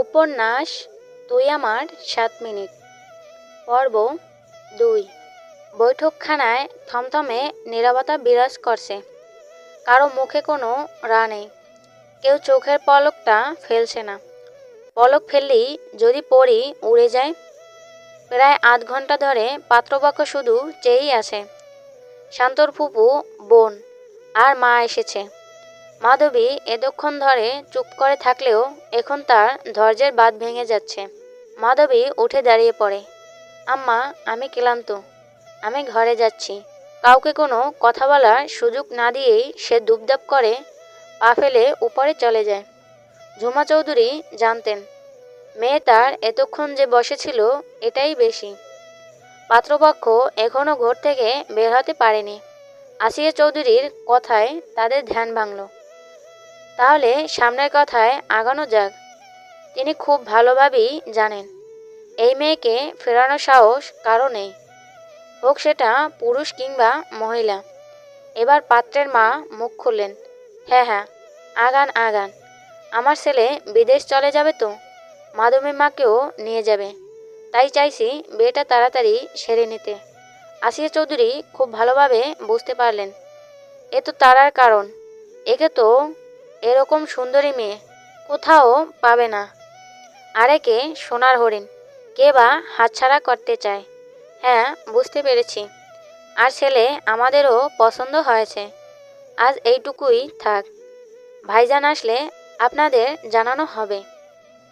উপন্যাস তুই আমার সাত মিনিট। পর্ব দুই। বৈঠকখানায় থমথমে নীরবতা বিরাজ করছে। কারও মুখে কোনো রা নেই। কেউ চোখের পলকটা ফেলছে না। পলক ফেললেই যদি পড়ি উড়ে যায়, প্রায় আধ ঘণ্টা ধরে পাত্রপক্ষ শুধু চেয়েই আছে, শান্তর ফুপু, বোন, আর মা এসেছে। মাধবী এতক্ষণ ধরে চুপ করে থাকলেও এখন তার ধৈর্যের বাঁধ ভেঙে যাচ্ছে। মাধবী উঠে দাঁড়িয়ে পড়ে। আম্মা, আমি ক্লান্ত। আমি ঘরে যাচ্ছি। কাউকে কোনো কথা বলার সুযোগ না দিয়েই সে দুপদাপ করে পা ফেলে উপরে চলে যায়। ঝুমা চৌধুরী জানতেন, মেয়ে তার এতক্ষণ যে বসেছিল এটাই বেশি। পাত্রপক্ষ এখনও ঘর থেকে বের হতে পারেনি। আসিয়া চৌধুরীর কথায় তাদের ধ্যান ভাঙল। তাহলে সামনের কথায় আগানো যাক। তিনি খুব ভালোভাবেই জানেন, এই মেয়েকে ফেরানোর সাহস কারও নেই। হোক সেটা পুরুষ কিংবা মহিলা। এবার পাত্রের মা মুখ খুললেন হ্যাঁ হ্যাঁ আগান আগান, আমার ছেলে বিদেশ চলে যাবে তো? মাধবী মাকেও নিয়ে যাবে। তাই চাইছি বিয়েটা তাড়াতাড়ি সেরে নিতে। আসিয়া চৌধুরী খুব ভালোভাবে বুঝতে পারলেন, এ তো তারার কারণ, একে তো এরকম সুন্দরী মেয়ে কোথাও পাবে না। আরেকে সোনার হরিণ, কে বা হাতছাড়া করতে চায়। হ্যাঁ বুঝতে পেরেছি। আর ছেলে আমাদেরও পছন্দ হয়েছে। আজ এইটুকুই থাক। ভাইজান আসলে আপনাদের জানানো হবে।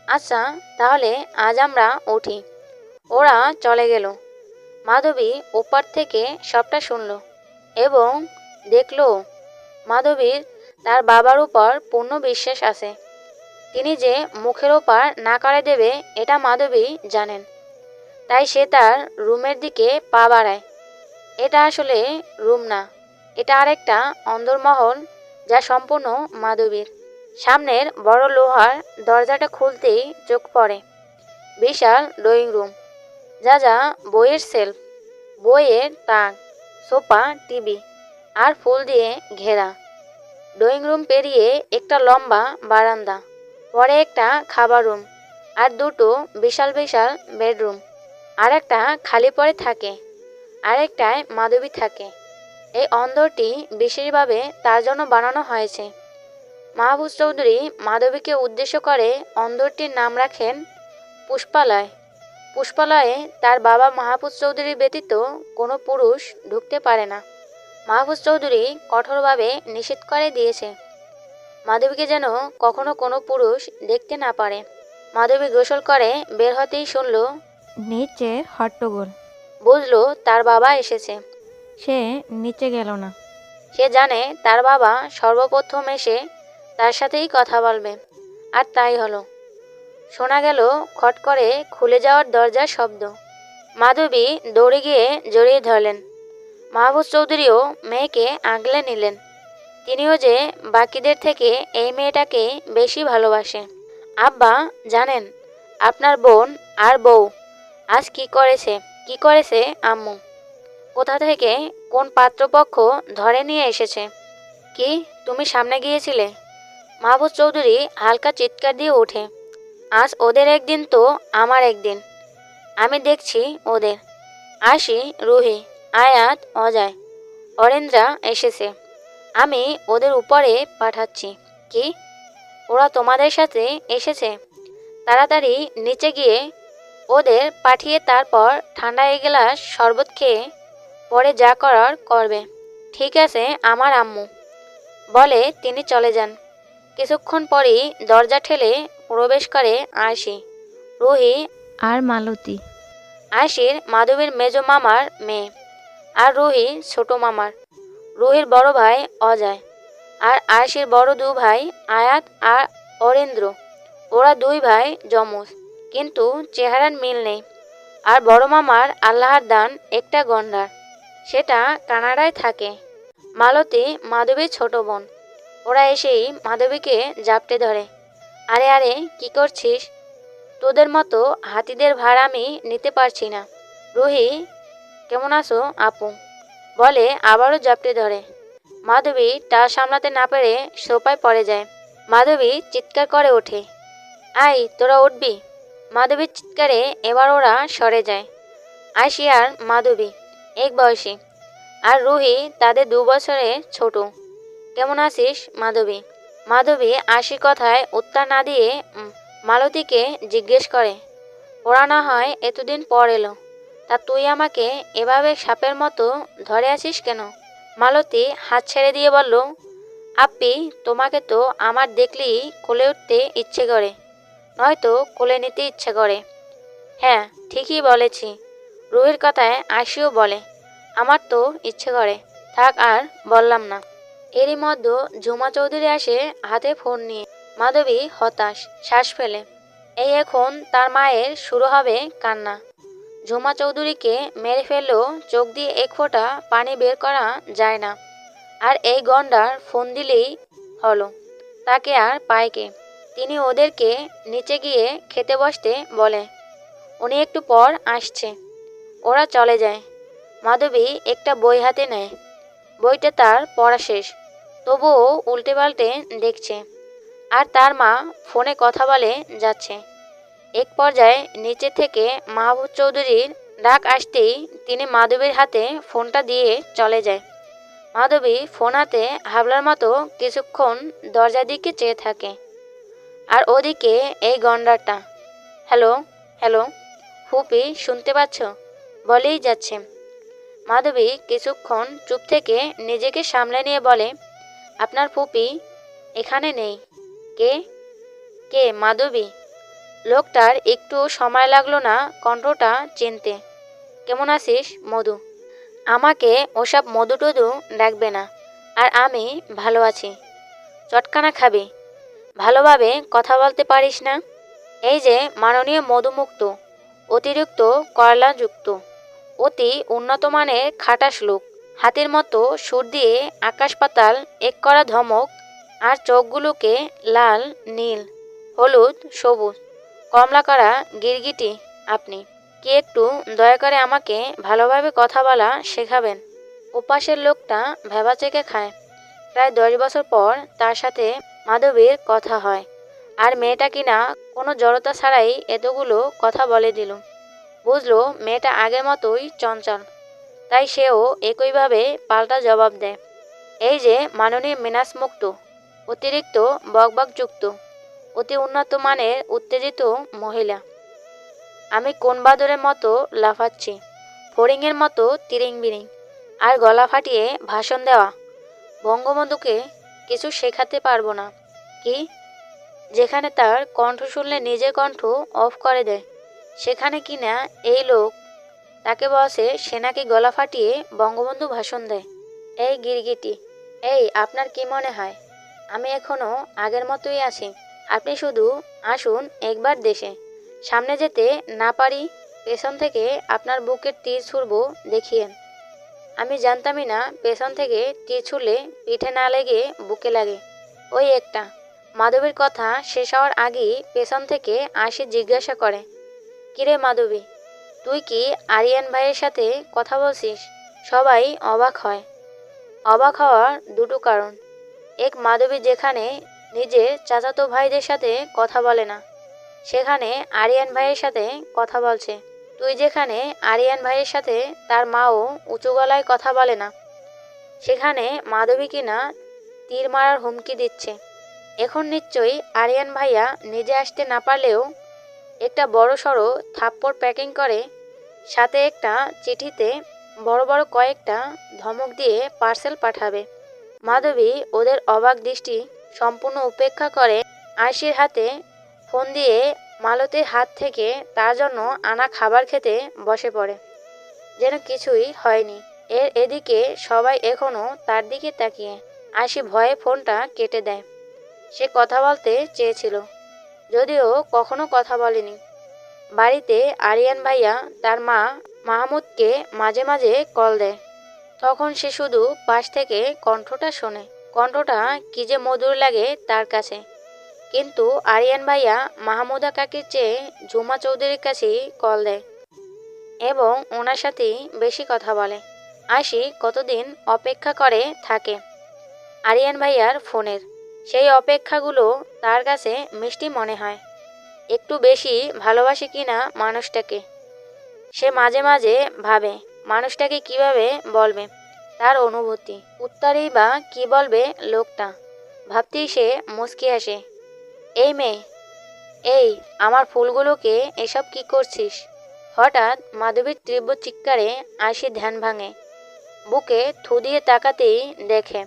আচ্ছা তাহলে আজ আমরা উঠি। ওরা চলে গেল। মাধবী ওপার থেকে সবটা শুনল এবং দেখল মাধবীর তার বাবার উপর পূর্ণ বিশ্বাস আছে। তিনি যে মুখের ওপার না করে দেবে, এটা মাধবী জানেন। তাই সে তার রুমের দিকে পা বাড়ায়। এটা আসলে রুম না, এটা আরেকটা অন্দরমহল যা সম্পূর্ণ মাধবীর। সামনের বড় লোহার দরজাটা খুলতেই চোখ পড়ে। বিশাল ড্রয়িং রুম, যা যা বইয়ের সেলফ, বইয়ের তাক সোফা, টিভি, আর ফুল দিয়ে ঘেরা। ড্রয়িং রুম পেরিয়ে একটা লম্বা বারান্দা, পরে একটা খাবার রুম আর দুটো বিশাল বিশাল বেডরুম। আর একটা খালি পড়ে থাকে, আরেকটায় মাধবী থাকে। এই অন্দরটি বিশেষভাবে তার জন্য বানানো হয়েছে। মাহবুজ চৌধুরী মাধবীকে উদ্দেশ্য করে অন্দরটির নাম রাখেন পুষ্পালয়। পুষ্পালয়ে তার বাবা মাহফুজ চৌধুরী ব্যতীত কোনো পুরুষ ঢুকতে পারে না। মাহফুজ চৌধুরী কঠোরভাবে নিষেধ করে দিয়েছে। মাধবীকে যেন কখনো কোনো পুরুষ দেখতে না পারে। মাধবী গোসল করে বের হতেই শুনল নিচে হট্টগোল। বুঝলো তার বাবা এসেছে। সে নিচে গেল না। সে জানে তার বাবা সর্বপ্রথম এসে তার সাথেই কথা বলবে। আর তাই হলো। শোনা গেল খট করে খুলে যাওয়ার দরজার শব্দ। মাধবী দৌড়ে গিয়ে জড়িয়ে ধরলেন। মাহবুজ চৌধুরীও মেয়েকে আগলে নিলেন। তিনিও যে বাকিদের থেকে এই মেয়েটাকে বেশি ভালোবাসে। আব্বা, জানেন, আপনার বোন আর বউ, আজ কি করেছে কি করেছে আম্মু? কোথা থেকে কোন পাত্রপক্ষ ধরে নিয়ে এসেছে? কি তুমি সামনে গিয়েছিলে? মাহবুজ চৌধুরী হালকা চিৎকার দিয়ে ওঠে। আজ ওদের একদিন তো আমার একদিন। আমি দেখছি ওদের। আসি রুহি আয়াত অজয়। অরেন্দ্রা এসেছে। আমি ওদের উপরে পাঠাচ্ছি। কি? ওরা তোমাদের সাথে এসেছে? তাড়াতাড়ি নিচে গিয়ে ওদের পাঠিয়ে তারপর ঠান্ডা এক গ্লাস শরবত খেয়ে পরে যা করার করবে। ঠিক আছে, আমার আম্মু। বলে তিনি চলে যান। কিছুক্ষণ পরেই দরজা ঠেলে প্রবেশ করে আয়সি রুহি আর মালতী। আয়সির মাধবীর মেজ মামার মেয়ে। আর রুহি ছোট মামার। রুহির বড় ভাই অজয় আর আয়সির বড় দু ভাই আয়াত আর অরেন্দ্র। ওরা দুই ভাই যমজ, কিন্তু চেহারার মিল নেই। আর বড় মামার আল্লাহর দান একটা গন্ডার, সেটা কানাডায় থাকে। মালতী মাধবীর ছোট বোন। ওরা এসেই মাধবীকে জাপটে ধরে। আরে আরে, কি করছিস? তোদের মতো হাতিদের ভাড়া আমি নিতে পারছি না। রুহি কেমন আছো, আপু? বলে আবারও জাপটে ধরে। মাধবী তা সামলাতে না পেরে সোপায় পড়ে যায়। মাধবী চিৎকার করে ওঠে। আই, তোরা উঠবি? মাধবীর চিৎকারে এবার ওরা সরে যায়। আশি আর মাধবী, এক বয়সী। আর রুহি তাদের দু বছরে ছোট। কেমন আছিস, মাধবী? মাধবী আশি কথায় উত্তর না দিয়ে মালতীকে জিজ্ঞেস করে। ওরা না হয় এতদিন পর এলো। তা তুই আমাকে এভাবে সাপের মতো ধরে আছিস কেন? মালতী হাত ছেড়ে দিয়ে বলল, আপ্পি, তোমাকে তো আমার দেখলেই কোলে উঠতে ইচ্ছে করে। নয়তো কোলে নিতে ইচ্ছে করে। হ্যাঁ ঠিকই বলেছি। রুহির কথায় আশিও বলে, আমার তো ইচ্ছে করে। থাক আর বললাম না। এরই মধ্যে ঝুমা চৌধুরী আসে হাতে ফোন নিয়ে। মাধবী হতাশ, শ্বাস ফেলে। এই এখন তার মায়ের শুরু হবে কান্না। ঝুমা চৌধুরীকে মেরে ফেললেও চোখ দিয়ে এক ফোঁটা পানি বের করা যায় না। আর এই গন্ডার ফোন দিলেই হলো, তাকে আর পায়কে তিনি ওদেরকে নিচে গিয়ে খেতে বসতে বলে, উনি একটু পর আসছে। ওরা চলে যায়। মাধবী একটা বই হাতে নেয়। বইটা তার পড়া শেষ। তবুও উল্টে পাল্টে দেখছে। আর তার মা ফোনে কথা বলে যাচ্ছে। এক পর্যায়ে নিচে থেকে মাহবুব চৌধুরীর ডাক আসতেই তিনি মাধবীর হাতে ফোনটা দিয়ে চলে যায়। মাধবী ফোন হাতে হাবলার মতো কিছুক্ষণ দরজার দিকে চেয়ে থাকে। আর ওদিকে এই গন্ডারটা, হ্যালো হ্যালো ফুপি শুনতে পাচ্ছ? বলেই যাচ্ছে। মাধবী কিছুক্ষণ চুপ থেকে নিজেকে সামলে নিয়ে বলে, আপনার ফুপি এখানে নেই। কে? কে মাধবী? লোকটার একটু সময় লাগল না কণ্ঠটা চিনতে। কেমন আছিস, মধু? আমাকে ওসব মধু টধু ডাকবে না, আর আমি ভালো আছি। চটকানা খাবি। ভালোভাবে কথা বলতে পারিস না? এই যে মাননীয় মধুমুক্ত, অতিরিক্ত কয়লাযুক্ত, অতি উন্নত মানের খাটাস লোক, হাতির মতো সুর দিয়ে আকাশ পাতাল, এক করা ধমক, আর চোখগুলোকে লাল, নীল, হলুদ, সবুজ। কমলা করা গিরগিটি, আপনি কি একটু দয়া করে আমাকে ভালোভাবে কথা বলা শেখাবেন? ওপাশের লোকটা ভেবা চেকে খায়। প্রায় দশ বছর পর তার সাথে মাধবীর কথা হয়। আর মেয়েটা কিনা কোনো জড়তা ছাড়াই এতগুলো কথা বলে দিল। বুঝলো মেয়েটা আগের মতোই চঞ্চল। তাই সেও একইভাবে পাল্টা জবাব দেয়। এই যে মাননীয় মিনাস মুক্ত, অতিরিক্ত বকবকযুক্ত অতি উন্নত মানের উত্তেজিত মহিলা। আমি কোন বাদরের মতো লাফাচ্ছি? ফড়িংয়ের মতো তিরিং বিরিং আর গলা ফাটিয়ে ভাষণ দেওয়া। বঙ্গবন্ধুকে কিছু শেখাতে পারব না। কি? যেখানে তার কণ্ঠ শুনলে নিজের কণ্ঠ অফ করে দেয়। সেখানে কিনা এই লোক? তাকে বসে সেনাকে গলা ফাটিয়ে বঙ্গবন্ধু ভাষণ দেয়। এই গিরগিটি, এই আপনার কি মনে হয়? আমি এখনও আগের মতোই আছি। আপনি শুধু আসুন একবার দেশে। সামনে যেতে না পারি, পেছন থেকে আপনার বুকের তীর ছুড়ব দেখিয়েন আমি জানতামই না পেছন থেকে তীর ছুড়লে পিঠে না লেগে বুকে লাগে। ওই একটা। মাধবীর কথা শেষ হওয়ার আগেই পেছন থেকে আশি জিজ্ঞাসা করে, কিরে মাধবী, তুই কি আরিয়ান ভাইয়ের সাথে কথা বলছিস? সবাই অবাক হয়। অবাক হওয়ার দুটো কারণ। এক মাধবী যেখানে নিজের চাচাতো ভাইদের সাথে কথা বলে না। সেখানে আরিয়ান ভাইয়ের সাথে কথা বলছে। তুই যেখানে আরিয়ান ভাইয়ের সাথে তার মাও উঁচু গলায় কথা বলে না। সেখানে মাধবী কিনা তীর মারার হুমকি দিচ্ছে। এখন নিশ্চয়ই আরিয়ান ভাইয়া নিজে আসতে না পারলেও একটা বড় সড়ো থাপ্পড় প্যাকিং করে, সাথে একটা চিঠিতে বড় বড় কয়েকটা ধমক দিয়ে পার্সেল পাঠাবে। মাধবী ওদের অবাক দৃষ্টি সম্পূর্ণ উপেক্ষা করে আয়সির হাতে ফোন দিয়ে মালতীর হাত থেকে তার জন্য আনা খাবার খেতে বসে পড়ে। যেন কিছুই হয়নি। এর এদিকে সবাই এখনও তার দিকে তাকিয়ে। আয়সি ভয়ে ফোনটা কেটে দেয়। সে কথা বলতে চেয়েছিল। যদিও কখনো কথা বলেনি। বাড়িতে আরিয়ান ভাইয়া তার মা মাহমুদকে মাঝে মাঝে কল দেয়। তখন সে শুধু পাশ থেকে কণ্ঠটা শোনে। কণ্ঠটা কি যে মধুর লাগে তার কাছে। কিন্তু আরিয়ান ভাইয়া মাহমুদা কাকির চেয়ে ঝুমা চৌধুরীর কাছেই কল দেয় এবং ওনার সাথেই বেশি কথা বলে। আশি কতদিন অপেক্ষা করে থাকে আরিয়ান ভাইয়ার ফোনের। সেই অপেক্ষাগুলো তার কাছে মিষ্টি মনে হয়। একটু বেশি ভালোবাসে কিনা মানুষটাকে? সে মাঝে মাঝে ভাবে, মানুষটাকে কীভাবে বলবে? তার অনুভূতি। উত্তরেই বা কি বলবে লোকটা? ভাবতেই সে মুচকি আসে এই মেয়ে, এই, আমার ফুলগুলোকে এসব কি করছিস? হঠাৎ মাধবীর তীব্র চিৎকারে আশি ধ্যান ভাঙে। বুকে থু দিয়ে তাকাতেই দেখে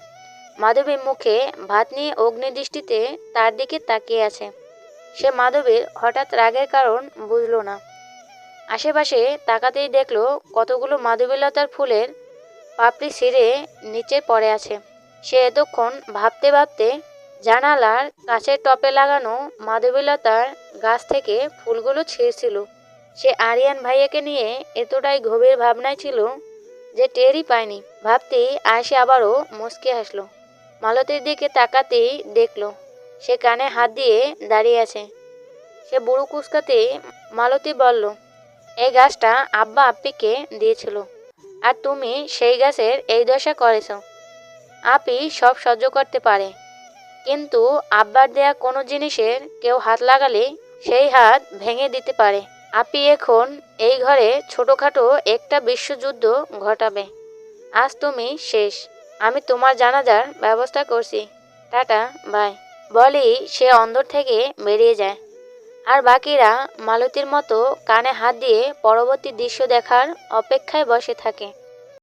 মাধবীর মুখে ভাত নিয়ে অগ্নিদৃষ্টিতে তার দিকে তাকিয়ে আছে। সে মাধবীর হঠাৎ রাগের কারণ বুঝল না। আশেপাশে তাকাতেই দেখল কতগুলো মাধবীলতার ফুলের পাপড়ি ছিঁড়ে নিচে পড়ে আছে। সে এতক্ষণ ভাবতে ভাবতে জানালার কাছের টপে লাগানো মাধবীলতার গাছ থেকে ফুলগুলো ছিঁড়ছিল। সে আরিয়ান ভাইয়াকে নিয়ে এতটাই গভীর ভাবনায় ছিল যে টেরই পায়নি। ভাবতেই আয়সে আবারও মুচকে হাসলো। মালতীর দিকে তাকাতেই দেখল, সে কানে হাত দিয়ে দাঁড়িয়ে আছে। সে বুড়ো কুচকাতে মালতী বলল, এই গাছটা আব্বা আপ্পিকে দিয়েছিল। আর তুমি সেই গাছের এই দশা করেছ। আপি সব সহ্য করতে পারে। কিন্তু আব্বার দেয়া কোনো জিনিসের কেউ হাত লাগালে সেই হাত ভেঙে দিতে পারে। আপি এখন এই ঘরে ছোটোখাটো একটা বিশ্বযুদ্ধ ঘটাবে। আজ তুমি শেষ। আমি তোমার জানাজার ব্যবস্থা করছি। Tata, bye. বলেই সে অন্দর থেকে বেরিয়ে যায়। আর বাকিরা মালতীর মতো কানে হাত দিয়ে পরবর্তী দৃশ্য দেখার অপেক্ষায় বসে থাকে।